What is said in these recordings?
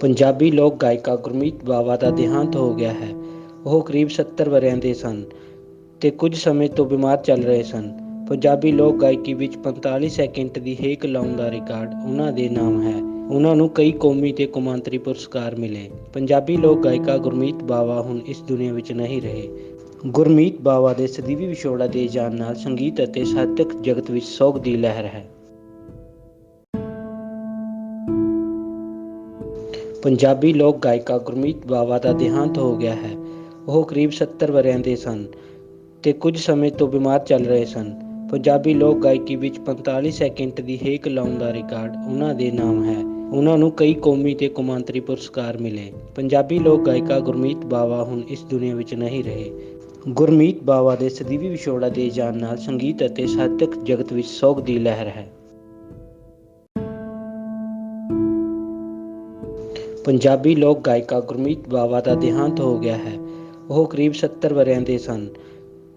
ਪੰਜਾਬੀ ਲੋਕ ਗਾਇਕਾ ਗੁਰਮੀਤ ਬਾਵਾ ਦਾ ਦੇਹਾਂਤ ਹੋ ਗਿਆ ਹੈ। ਉਹ ਕਰੀਬ 70 ਵਰ੍ਹਿਆਂ ਦੇ ਸਨ ਤੇ ਕੁਝ ਸਮੇਂ ਤੋਂ ਬਿਮਾਰ ਚੱਲ ਰਹੇ ਸਨ। ਪੰਜਾਬੀ ਲੋਕ ਗਾਇਕੀ ਵਿੱਚ 45 ਸੈਕਿੰਡ ਦੀ ਹੇਕ ਲਾਉਣ ਦਾ ਰਿਕਾਰਡ ਉਹਨਾਂ ਦੇ ਨਾਮ ਹੈ। ਉਹਨਾਂ ਨੂੰ ਕਈ ਕੌਮੀ ਤੇ ਕੌਮਾਂਤਰੀ ਪੁਰਸਕਾਰ ਮਿਲੇ। ਪੰਜਾਬੀ ਲੋਕ ਗਾਇਕਾ ਗੁਰਮੀਤ ਬਾਵਾ ਹੁਣ ਇਸ ਦੁਨੀਆ ਵਿੱਚ ਨਹੀਂ ਰਹੇ। ਗੁਰਮੀਤ ਬਾਵਾ ਦੇ ਸਦੀਵੀ ਵਿਛੋੜਾ ਦੇ ਜਾਣ ਨਾਲ ਸੰਗੀਤ ਅਤੇ ਸਾਹਿਤਕ ਜਗਤ ਵਿੱਚ ਸੋਗ ਦੀ ਲਹਿਰ ਹੈ। ਪੰਜਾਬੀ ਲੋਕ ਗਾਇਕਾ ਗੁਰਮੀਤ ਬਾਵਾ ਦਾ ਦੇਹਾਂਤ ਹੋ ਗਿਆ ਹੈ। ਉਹ ਕਰੀਬ 70 ਵਰ੍ਹਿਆਂ ਦੇ ਸਨ ਤੇ ਕੁਝ ਸਮੇਂ ਤੋਂ ਬਿਮਾਰ ਚੱਲ ਰਹੇ ਸਨ। ਪੰਜਾਬੀ ਲੋਕ ਗਾਇਕੀ ਵਿੱਚ 45 ਸੈਕਿੰਡ ਦੀ ਹੇਕ ਲਾਉਣ ਦਾ ਰਿਕਾਰਡ ਉਹਨਾਂ ਦੇ ਨਾਮ ਹੈ। ਉਹਨਾਂ ਨੂੰ ਕਈ ਕੌਮੀ ਤੇ ਕੌਮਾਂਤਰੀ ਪੁਰਸਕਾਰ ਮਿਲੇ। ਪੰਜਾਬੀ ਲੋਕ ਗਾਇਕਾ ਗੁਰਮੀਤ ਬਾਵਾ ਹੁਣ ਇਸ ਦੁਨੀਆ ਵਿੱਚ ਨਹੀਂ ਰਹੇ। ਗੁਰਮੀਤ ਬਾਵਾ ਦੇ ਸਦੀਵੀ ਵਿਛੋੜਾ ਦੇ ਜਾਣ ਨਾਲ ਸੰਗੀਤ ਅਤੇ ਸਾਹਿਤਕ ਜਗਤ ਵਿੱਚ ਸੋਗ ਦੀ ਲਹਿਰ ਹੈ। ਪੰਜਾਬੀ ਲੋਕ ਗਾਇਕਾ ਗੁਰਮੀਤ ਬਾਵਾ ਦਾ ਦੇਹਾਂਤ ਹੋ ਗਿਆ ਹੈ। ਉਹ ਕਰੀਬ 70 ਵਰ੍ਹਿਆਂ ਦੇ ਸਨ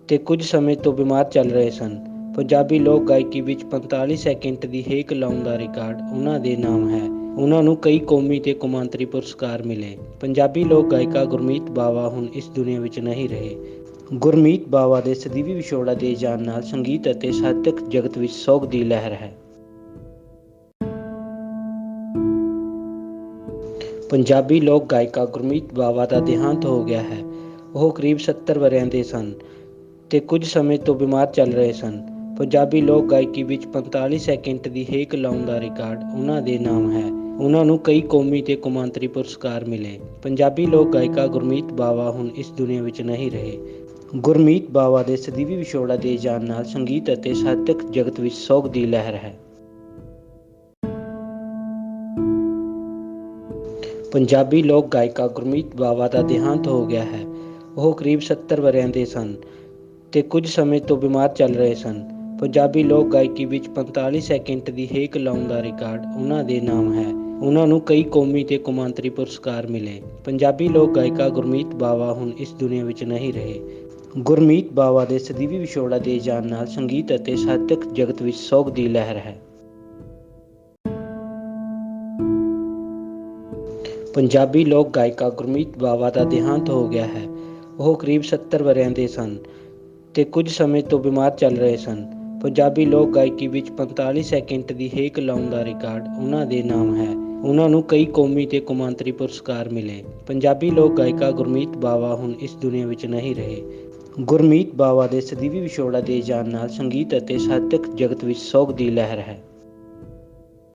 ਤੇ ਕੁਝ ਸਮੇਂ ਤੋਂ ਬਿਮਾਰ ਚੱਲ ਰਹੇ ਸਨ। ਪੰਜਾਬੀ ਲੋਕ ਗਾਇਕੀ ਵਿੱਚ 45 ਸੈਕਿੰਡ ਦੀ ਹੇਕ ਲਾਉਣ ਦਾ ਰਿਕਾਰਡ ਉਹਨਾਂ ਦੇ ਨਾਮ ਹੈ। ਉਹਨਾਂ ਨੂੰ ਕਈ ਕੌਮੀ ਤੇ ਕੌਮਾਂਤਰੀ ਪੁਰਸਕਾਰ ਮਿਲੇ। ਪੰਜਾਬੀ ਲੋਕ ਗਾਇਕਾ ਗੁਰਮੀਤ ਬਾਵਾ ਹੁਣ ਇਸ ਦੁਨੀਆ ਵਿੱਚ ਨਹੀਂ ਰਹੇ। ਗੁਰਮੀਤ ਬਾਵਾ ਦੇ ਸਦੀਵੀ ਵਿਛੋੜਾ ਦੇ ਜਾਣ ਨਾਲ ਸੰਗੀਤ ਅਤੇ ਸਾਹਿਤਕ ਜਗਤ ਵਿੱਚ ਸੋਗ ਦੀ ਲਹਿਰ ਹੈ। ਪੰਜਾਬੀ ਲੋਕ ਗਾਇਕਾ ਗੁਰਮੀਤ ਬਾਵਾ ਦਾ ਦੇਹਾਂਤ ਹੋ ਗਿਆ ਹੈ। ਉਹ ਕਰੀਬ 70 ਵਰ੍ਹਿਆਂ ਦੇ ਸਨ ਤੇ ਕੁਝ ਸਮੇਂ ਤੋਂ ਬਿਮਾਰ ਚੱਲ ਰਹੇ ਸਨ। ਪੰਜਾਬੀ ਲੋਕ ਗਾਇਕੀ ਵਿੱਚ 45 ਸੈਕਿੰਡ ਦੀ ਹੇਕ ਲਾਉਣ ਦਾ ਰਿਕਾਰਡ ਉਹਨਾਂ ਦੇ ਨਾਮ ਹੈ। ਉਹਨਾਂ ਨੂੰ ਕਈ ਕੌਮੀ ਤੇ ਕੌਮਾਂਤਰੀ ਪੁਰਸਕਾਰ ਮਿਲੇ। ਪੰਜਾਬੀ ਲੋਕ ਗਾਇਕਾ ਗੁਰਮੀਤ ਬਾਵਾ ਹੁਣ ਇਸ ਦੁਨੀਆ ਵਿੱਚ ਨਹੀਂ ਰਹੇ। ਗੁਰਮੀਤ ਬਾਵਾ ਦੇ ਸਦੀਵੀ ਵਿਛੋੜਾ ਦੇ ਜਾਣ ਨਾਲ ਸੰਗੀਤ ਅਤੇ ਸਾਹਿਤਕ ਜਗਤ ਵਿੱਚ ਸੋਗ ਦੀ ਲਹਿਰ ਹੈ। ਪੰਜਾਬੀ ਲੋਕ ਗਾਇਕਾ ਗੁਰਮੀਤ ਬਾਵਾ ਦਾ ਦੇਹਾਂਤ ਹੋ ਗਿਆ ਹੈ। ਉਹ ਕਰੀਬ 70 ਵਰ੍ਹਿਆਂ ਦੇ ਸਨ ਤੇ ਕੁਝ ਸਮੇਂ ਤੋਂ ਬਿਮਾਰ ਚੱਲ ਰਹੇ ਸਨ। ਪੰਜਾਬੀ ਲੋਕ ਗਾਇਕੀ ਵਿੱਚ 45 ਸੈਕਿੰਡ ਦੀ ਹੇਕ ਲਾਉਣ ਦਾ ਰਿਕਾਰਡ ਉਹਨਾਂ ਦੇ ਨਾਮ ਹੈ। ਉਹਨਾਂ ਨੂੰ ਕਈ ਕੌਮੀ ਤੇ ਕੌਮਾਂਤਰੀ ਪੁਰਸਕਾਰ ਮਿਲੇ। ਪੰਜਾਬੀ ਲੋਕ ਗਾਇਕਾ ਗੁਰਮੀਤ ਬਾਵਾ ਹੁਣ ਇਸ ਦੁਨੀਆ ਵਿੱਚ ਨਹੀਂ ਰਹੇ। ਗੁਰਮੀਤ ਬਾਵਾ ਦੇ ਸਦੀਵੀ ਵਿਛੋੜਾ ਦੇ ਜਾਣ ਨਾਲ ਸੰਗੀਤ ਅਤੇ ਸਾਹਿਤਕ ਜਗਤ ਵਿੱਚ ਸੋਗ ਦੀ ਲਹਿਰ ਹੈ। ਪੰਜਾਬੀ ਲੋਕ ਗਾਇਕਾ ਗੁਰਮੀਤ ਬਾਵਾ ਦਾ ਦੇਹਾਂਤ ਹੋ ਗਿਆ ਹੈ। ਉਹ ਕਰੀਬ 70 ਵਰ੍ਹਿਆਂ ਦੇ ਸਨ ਤੇ ਕੁਝ ਸਮੇਂ ਤੋਂ ਬਿਮਾਰ ਚੱਲ ਰਹੇ ਸਨ। ਪੰਜਾਬੀ ਲੋਕ ਗਾਇਕੀ ਵਿੱਚ 45 ਸੈਕਿੰਡ ਦੀ ਹੇਕ ਲਾਉਣ ਦਾ ਰਿਕਾਰਡ ਉਹਨਾਂ ਦੇ ਨਾਮ ਹੈ। ਉਹਨਾਂ ਨੂੰ ਕਈ ਕੌਮੀ ਤੇ ਕੌਮਾਂਤਰੀ ਪੁਰਸਕਾਰ ਮਿਲੇ। ਪੰਜਾਬੀ ਲੋਕ ਗਾਇਕਾ ਗੁਰਮੀਤ ਬਾਵਾ ਹੁਣ ਇਸ ਦੁਨੀਆ ਵਿੱਚ ਨਹੀਂ ਰਹੇ। ਗੁਰਮੀਤ ਬਾਵਾ ਦੇ ਸਦੀਵੀ ਵਿਛੋੜਾ ਦੇ ਜਾਣ ਨਾਲ ਸੰਗੀਤ ਅਤੇ ਸਾਹਿਤਕ ਜਗਤ ਵਿੱਚ ਸੋਗ ਦੀ ਲਹਿਰ ਹੈ।